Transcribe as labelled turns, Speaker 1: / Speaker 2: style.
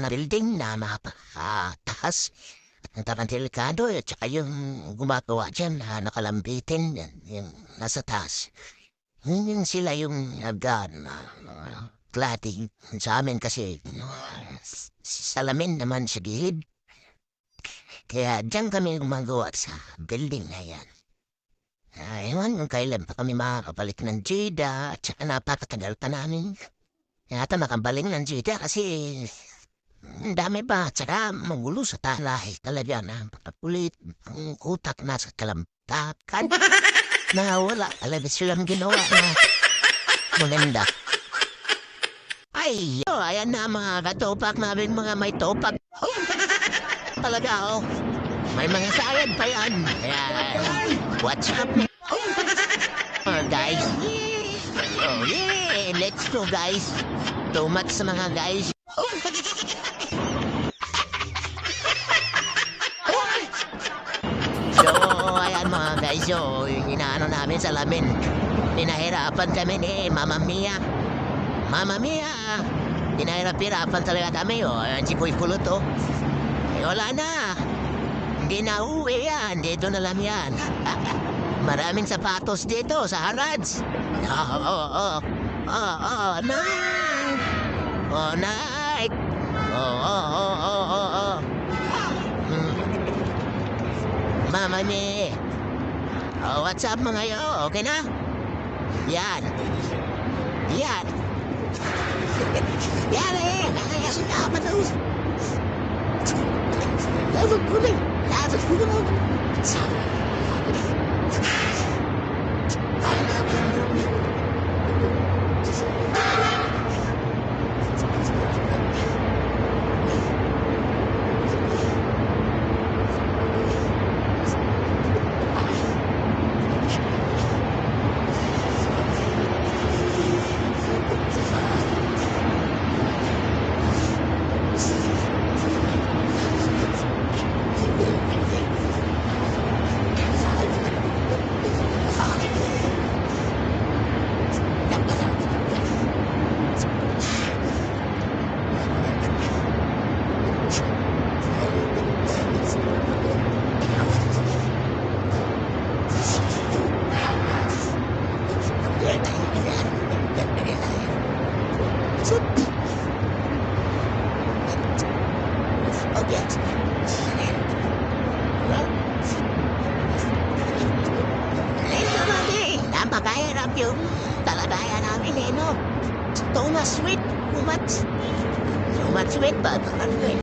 Speaker 1: na building na napakataas at delikado at saka yung gumagawa dyan na nakalambitin yung nasa taas. Yun sila yung nagdan uh, cladding sa amin kasi uh, salamin naman sa gilid. Kaya dyan kami gumagawa sa building na yan. Ay, ewan kung kailan pa kami makakabalik ng Jida at saka napakatagal pa namin. Yata makabalik ng Jida kasi ang dami pa at saka magulo sa talahe talaga na pakapulit ang utak na sa kalamtakan. Nawala talaga silang ginawa na maganda. Ay, oh, ayan na mga katopak namin mga may topak. Talaga oh. May mga sayad pa yan. Kaya, what's up? Oh, guys. Oh, yeah. Let's go, guys. Too much sa mga guys. So, yung inaano namin sa lamin. Pinahirapan kami ni Mama Mia. Mama Mia! Pinahirap-hirapan talaga kami, oh. Si Kuy Kulot, oh. Eh, wala na. Hindi na uwi yan. Dito na lang yan. Maraming sapatos dito sa Harads. Oo, oo, oo. Oo, oo, night. Oh, night. Oo, oo, oo, oo, oo, oo. Hmm. Mama ni. Oh, what's up mga yo? Okay na? Yan. Yan. Yan eh. Dapat ako. Dapat ko na. Dapat ko na. Okay. Ito mami, napakahirap yung talagayan namin eh, no? Too much sweet, too much. Too much sweet? Ano eh?